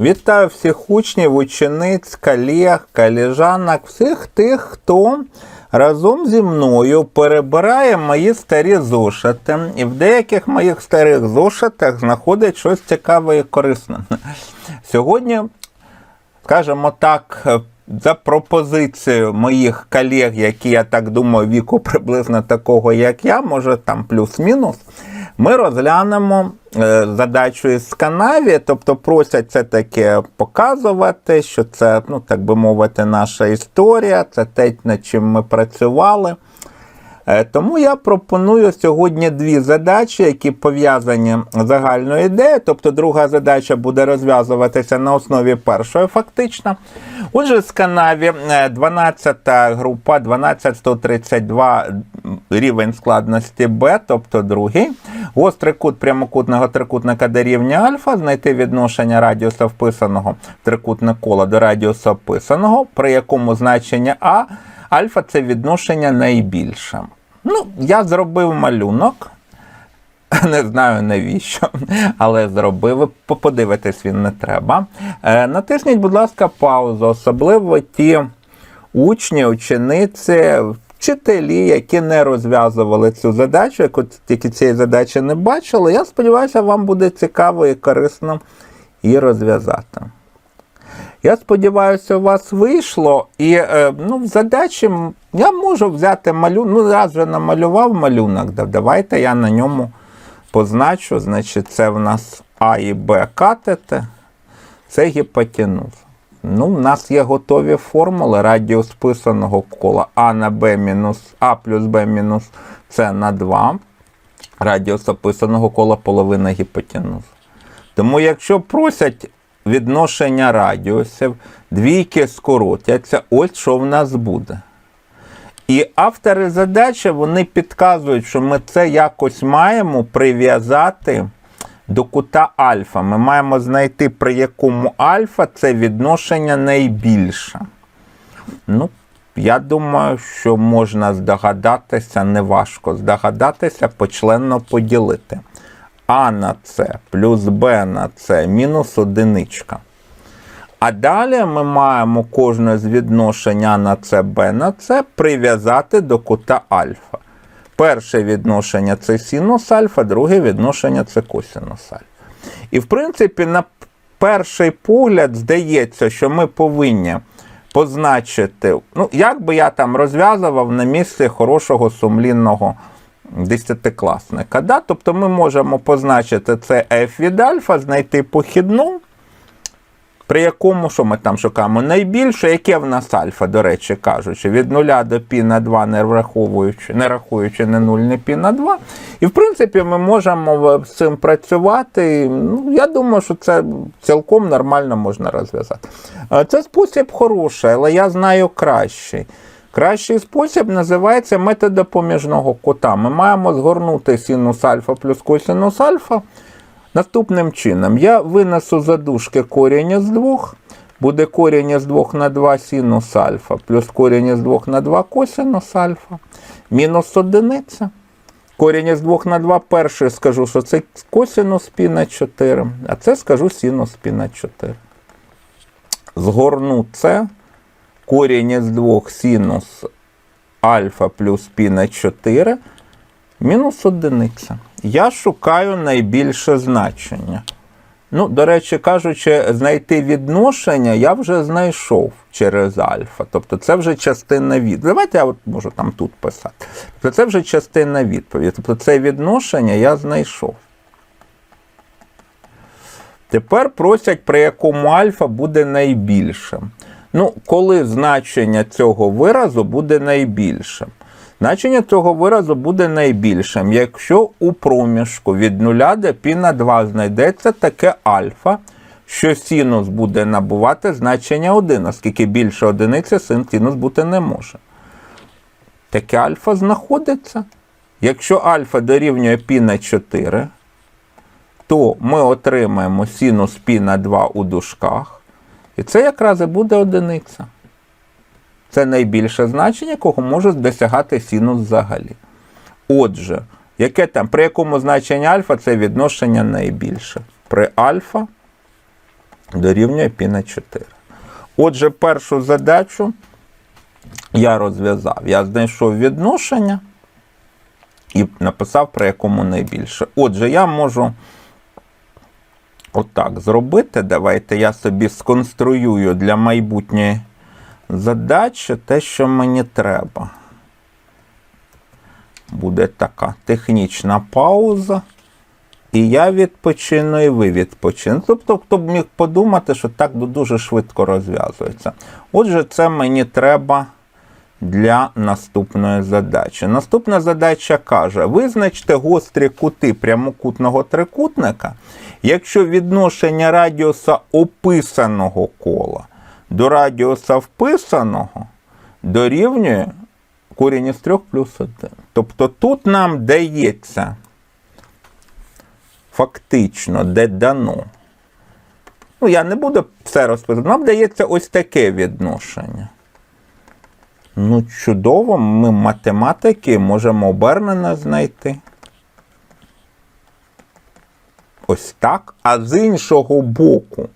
Вітаю всіх учнів, учениць, колег, колежанок, всіх тих, хто разом зі мною перебирає мої старі зошити. І в деяких моїх старих зошитах знаходить щось цікаве і корисне. Сьогодні, скажімо так, за пропозицією моїх колег, які, я так думаю, віку приблизно такого, як я, може там плюс-мінус, ми розглянемо е, задачу із канаві, тобто просять це таке показувати, що це, ну так би мовити, наша історія, це те, над чим ми працювали. Е, Тому я пропоную сьогодні дві задачі, які пов'язані з загальною ідеєю. Тобто друга задача буде розв'язуватися на основі першої, фактично. Отже, з канаві е, 12 група 12132 рівень складності Б, тобто другий. Гострий кут прямокутного трикутника дорівнює альфа, знайти відношення радіуса вписаного в трикутне коло до радіуса описаного, при якому значення А альфа це відношення найбільше. Ну, я зробив малюнок. Не знаю навіщо, але зробив. Подивитись він не треба. Е, Натисніть, будь ласка, паузу, особливо ті учні, учениці, вчителі, які не розв'язували цю задачу, яку тільки цієї задачі не бачили. Я сподіваюся, вам буде цікаво і корисно її розв'язати. Я сподіваюся, у вас вийшло. І е, ну, в задачі я можу взяти малюнок. Ну, раз вже намалював малюнок, давайте я на ньому позначу. Значить, це в нас А і Б катети, це гіпотенуза. Ну, в нас є готові формули радіус писаного кола А на Б мінус А плюс Б мінус С на 2. Радіус описаного кола половина гіпотенузи. Тому якщо просять відношення радіусів, двійки скоротяться, ось що в нас буде. І автори задачі вони підказують, що ми це якось маємо прив'язати до кута альфа. Ми маємо знайти, при якому альфа це відношення найбільше. Ну, я думаю, що можна здогадатися, неважко здогадатися, почленно поділити. А на С плюс Б на С мінус одиничка. А далі ми маємо кожне з відношення на С, Б на С прив'язати до кута альфа. Перше відношення це синус альфа, друге відношення це косинус альфа. І в принципі, на перший погляд здається, що ми повинні позначити, ну, як би я там розв'язував на місці хорошого сумлінного десятикласника. Да? Тобто ми можемо позначити це f від альфа, знайти похідну, при якому, що ми там шукаємо, найбільше, яке в нас альфа, до речі, кажучи, від 0 до π на 2, не враховуючи, не рахуючи не 0, не π на 2. І в принципі ми можемо з цим працювати. Ну, я думаю, що це цілком нормально можна розв'язати. Е, Це спосіб хороший, але я знаю кращий. Кращий спосіб називається метод допоміжного кута. Ми маємо згорнути синус альфа плюс косинус альфа. Наступним чином, я винесу задушки корінь із 2, буде корінь із 2 на 2 синус альфа, плюс корінь із 2 на 2 косинус альфа, мінус одиниця. Корінь із 2 на 2 перший скажу, що це косинус пі на 4, а це скажу синус пі на 4. Згорну це, корінь із 2 синус альфа плюс пі на 4, мінус одиниця. Я шукаю найбільше значення. Ну, до речі, кажучи, знайти відношення я вже знайшов через альфа. Тобто це вже частина відповіді. Давайте я от можу там тут писати. Тобто це вже частина відповіді. Тобто це відношення я знайшов. Тепер просять, при якому альфа буде найбільшим. Ну, коли значення цього виразу буде найбільшим? Значення цього виразу буде найбільшим, якщо у проміжку від 0 до π на 2 знайдеться таке альфа, що синус буде набувати значення 1, оскільки більше одиниці синус бути не може. Таке альфа знаходиться. Якщо альфа дорівнює π на 4, то ми отримаємо синус π на 2 у дужках. І це якраз і буде одиниця. Це найбільше значення, якого може досягати синус взагалі. Отже, яке там, при якому значенні альфа це відношення найбільше? При альфа дорівнює π на 4. Отже, першу задачу я розв'язав. Я знайшов відношення і написав, про якому найбільше. Отже, я можу отак зробити. Давайте я собі сконструюю для майбутньої задачі те, що мені треба. Буде така технічна пауза. І я відпочину, і ви відпочинете. Тобто, хто б міг подумати, що так дуже швидко розв'язується. Отже, це мені треба для наступної задачі. Наступна задача каже: визначте гострі кути прямокутного трикутника, якщо відношення радіуса описаного кола до радіуса вписаного дорівнює корінь із 3 плюс 1. Тобто тут нам дається фактично, де дано. Ну, я не буду все розповідати. Нам дається ось таке відношення. Ну, чудово, ми математики можемо обернено знайти. Ось так. А з іншого боку,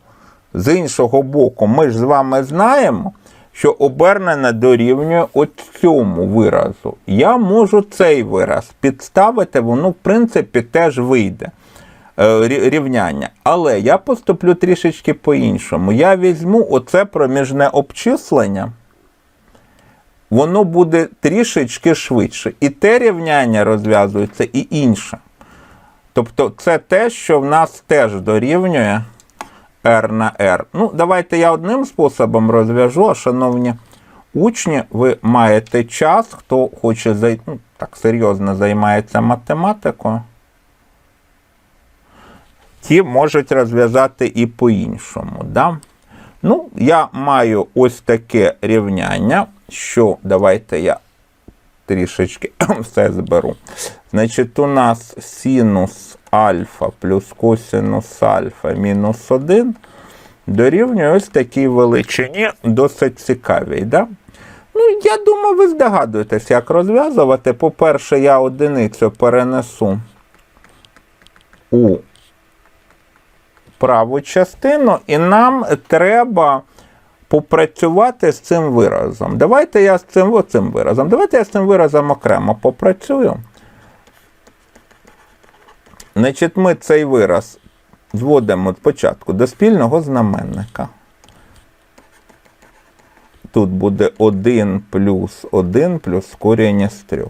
з іншого боку, ми ж з вами знаємо, що обернене дорівнює от цьому виразу. Я можу цей вираз підставити, воно, в принципі, теж вийде е, рівняння. Але я поступлю трішечки по-іншому. Я візьму оце проміжне обчислення. Воно буде трішечки швидше. І те рівняння розв'язується, і інше. Тобто, це те, що в нас теж дорівнює R на R. Ну, давайте я одним способом розв'яжу, а шановні учні, ви маєте час, хто хоче зай... ну, так серйозно займається математикою. Ті можуть розв'язати і по-іншому. Да? Ну, я маю ось таке рівняння, що давайте я трішечки все зберу. Значить, у нас синус альфа плюс косинус альфа мінус 1 дорівнює ось такій величині, досить цікавій. Да? Ну, я думаю, ви здогадуєтесь, як розв'язувати. По-перше, я одиницю перенесу у праву частину, і нам треба попрацювати з цим виразом. Давайте я з цим, оцим виразом. Давайте я з цим виразом окремо попрацюю. Значить, ми цей вираз зводимо спочатку до спільного знаменника. Тут буде 1 плюс 1 плюс коріння з 3.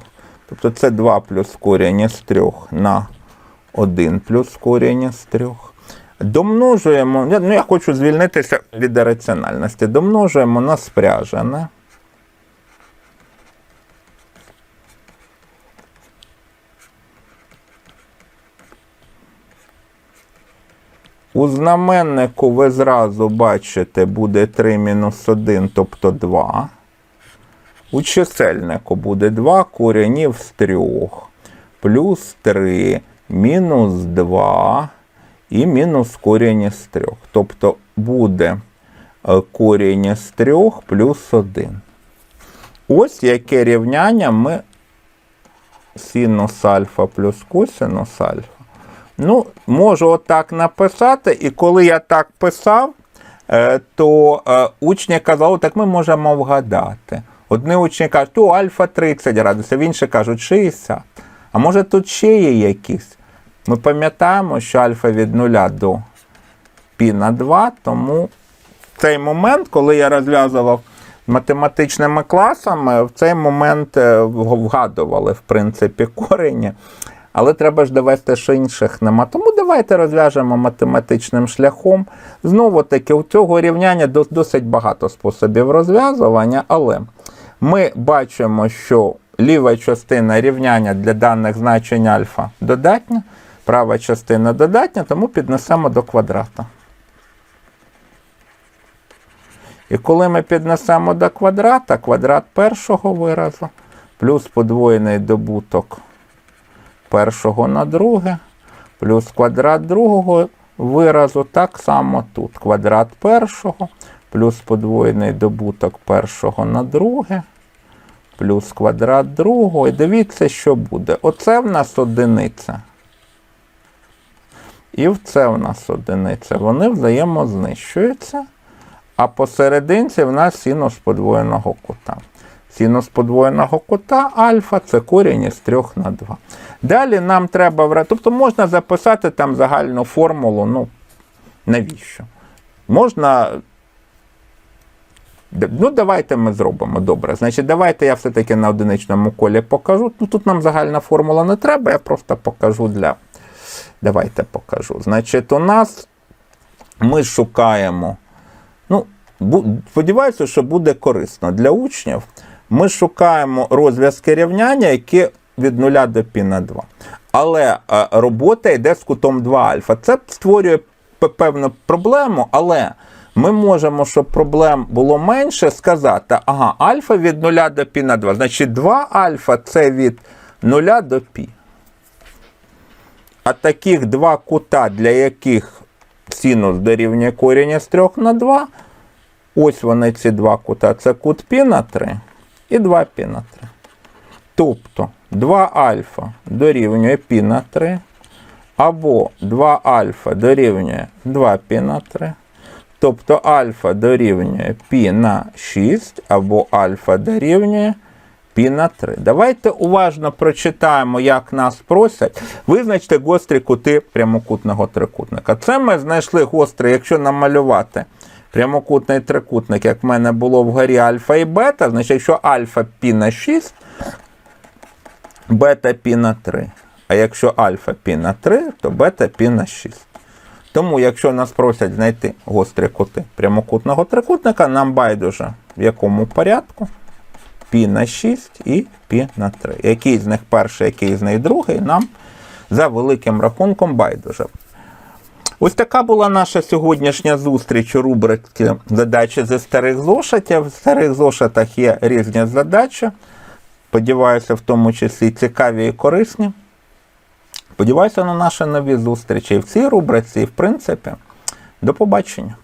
Тобто це 2 плюс коріння з 3 на 1 плюс коріння з 3. Домножуємо, ну я хочу звільнитися від раціональності. Домножуємо на спряжене. У знаменнику ви зразу бачите, буде 3 мінус 1, тобто 2. У чисельнику буде 2 коренів з 3, плюс 3, мінус 2 і мінус корінь із 3. Тобто буде корінь із 3 плюс 1. Ось яке рівняння ми синус альфа плюс косинус альфа. Ну, можу отак написати, і коли я так писав, е, то е, учні казали, так ми можемо вгадати. Одні учні кажуть, то альфа 30 градусів, інші кажуть 60. А може тут ще є якісь? Ми пам'ятаємо, що альфа від 0 до пі на 2, тому в цей момент, коли я розв'язував математичними класами, в цей момент е, вгадували, в принципі, корені. Але треба ж довести, що інших нема. Тому давайте розв'яжемо математичним шляхом. Знову таки, у цього рівняння досить багато способів розв'язування, але ми бачимо, що ліва частина рівняння для даних значень альфа додатня, права частина додатня, тому піднесемо до квадрата. І коли ми піднесемо до квадрата, квадрат першого виразу плюс подвоєний добуток першого на друге, плюс квадрат другого виразу, так само тут. Квадрат першого, плюс подвоєний добуток першого на друге, плюс квадрат другого. І дивіться, що буде. Оце в нас одиниця. і в це в нас одиниця. Вони взаємознищуються. А посерединці в нас синус подвоєного кута. Синус подвоєного кута альфа це корінь із 3 на 2. Далі нам треба вра- Тобто можна записати там загальну формулу. Ну, навіщо? Можна. Ну, давайте ми зробимо добре. Значить, давайте я все-таки на одиничному колі покажу. Ну, тут нам загальна формула не треба, я просто покажу для. Давайте покажу. Значить, у нас ми шукаємо. Ну, сподіваюся, що буде корисно для учнів Ми шукаємо розв'язки рівняння, які від 0 до π на 2. Але е, робота йде з кутом 2 альфа. Це створює п- певну проблему, але ми можемо, щоб проблем було менше, сказати, ага, альфа від 0 до π на 2. Значить, 2 альфа це від 0 до π. А таких два кута, для яких синус дорівнює корінь із 3 на 2, ось вони ці два кута. Це кут π на 3 і 2 π на 3. Тобто 2 альфа дорівнює π на 3, або 2 альфа дорівнює 2 π на 3. Тобто альфа дорівнює π на 6, або альфа дорівнює π на 3. Давайте уважно прочитаємо, як нас просять. Визначте гострі кути прямокутного трикутника. Це ми знайшли гострий, якщо намалювати прямокутний трикутник, як в мене було в горі альфа і бета, значить, якщо альфа пі на 6, бета пі на 3. А якщо альфа пі на 3, то бета пі на 6. Тому, якщо нас просять знайти гострі кути прямокутного трикутника, нам байдуже, в якому порядку пі на 6 і пі на 3. Який з них перший, який з них другий, нам за великим рахунком байдуже. Ось така була наша сьогоднішня зустріч у рубриці задачі зі старих зошитів. В старих зошитах є різні задачі. Сподіваюся, в тому числі цікаві і корисні. Сподіваюся на наші нові зустрічі в цій рубриці, і в принципі. До побачення.